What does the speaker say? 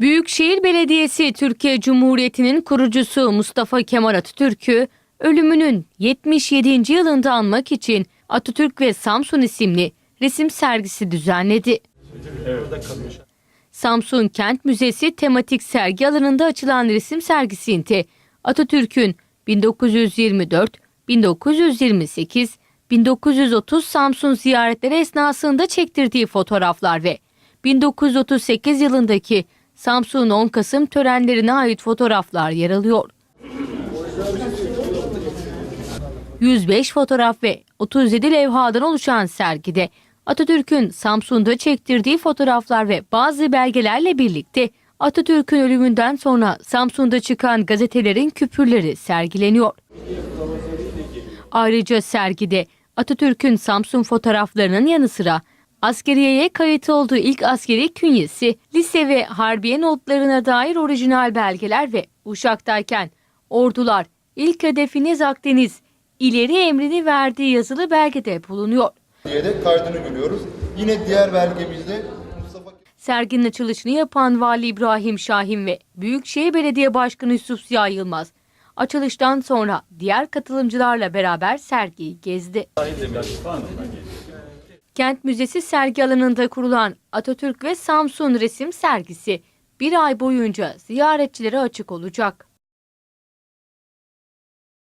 Büyükşehir Belediyesi Türkiye Cumhuriyeti'nin kurucusu Mustafa Kemal Atatürk'ü ölümünün 77. yılında anmak için Atatürk ve Samsun isimli resim sergisi düzenledi. Samsun Kent Müzesi tematik sergi alanında açılan resim sergisinde Atatürk'ün 1924, 1928, 1930 Samsun ziyaretleri esnasında çektirdiği fotoğraflar ve 1938 yılındaki Samsun 10 Kasım törenlerine ait fotoğraflar yer alıyor. 105 fotoğraf ve 37 levhadan oluşan sergide Atatürk'ün Samsun'da çektirdiği fotoğraflar ve bazı belgelerle birlikte Atatürk'ün ölümünden sonra Samsun'da çıkan gazetelerin küpürleri sergileniyor. Ayrıca sergide Atatürk'ün Samsun fotoğraflarının yanı sıra askeriyeye kayıt olduğu ilk askeri künyesi, lise ve harbiye notlarına dair orijinal belgeler ve Uşak'tayken ordular ilk hedefiniz Akdeniz, ileri emrini verdiği yazılı belgede bulunuyor. diye de kaydını görüyoruz. Yine diğer belgemizde Mustafa Serginin açılışını yapan Vali İbrahim Şahin ve Büyükşehir Belediye Başkanı Yusuf Ziya Yılmaz, açılıştan sonra diğer katılımcılarla beraber sergiyi gezdi. Kent Müzesi sergi alanında kurulan Atatürk ve Samsun resim sergisi bir ay boyunca ziyaretçilere açık olacak.